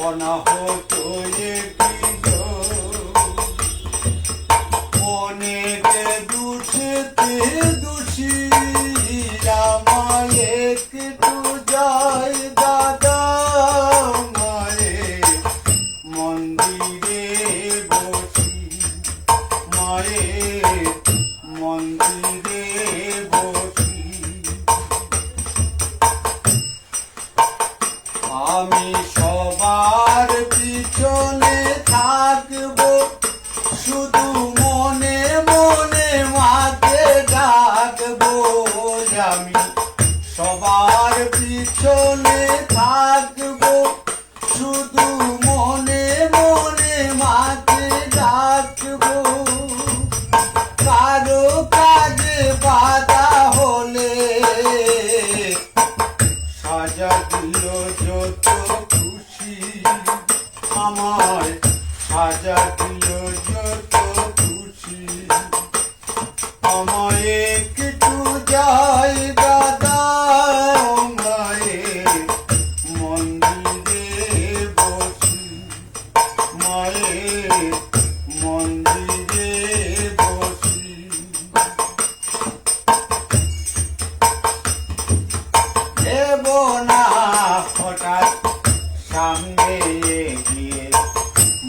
অনাহত অনেক দুষতে দোষী রামায় যায় দাদা মায়ে মন্দিরে বসি মায়ে মন্দিরে সবার পিছনে যত খুশি সাজা দিল যত খুশি। আমায় একটু যাই দাদা মন্দিরে দেব হঠাৎ সামনে গিয়ে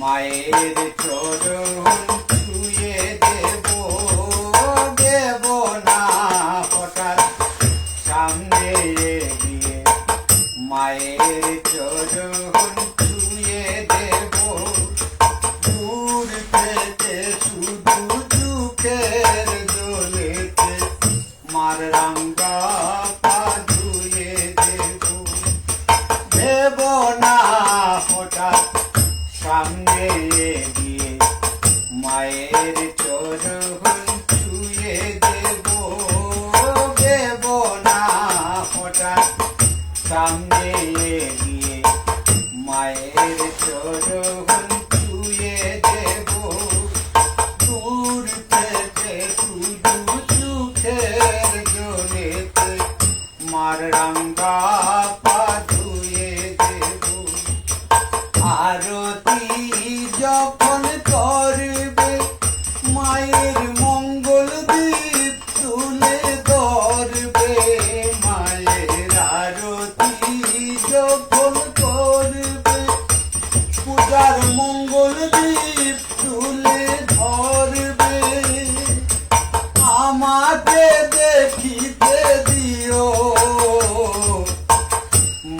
মায়ের চরণ ছুঁয়ে দেব দেব না। হঠাৎ সামনে গিয়ে মায়ের চরণ ছুঁয়ে মায়ের চরণ ছুঁয়ে দেব দেব না হঠাৎ। সামনে গিয়ে মায়ের চরণ ছুঁয়ে দেব। দূর থেকে শুধু চোখের জলেতে মার রাঙ্গা পা ধুয়ে দেব। আরতি যখন করবে মঙ্গল দ্বীপ তুলে ধরবে। আমাকে দেখিতে দিও।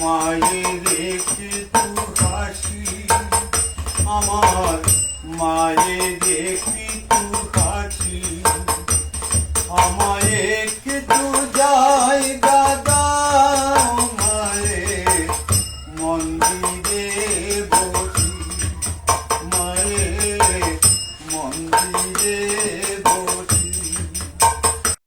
মায়ের একটু হাসি, আমার মায়ের একটু হাসি, আমায়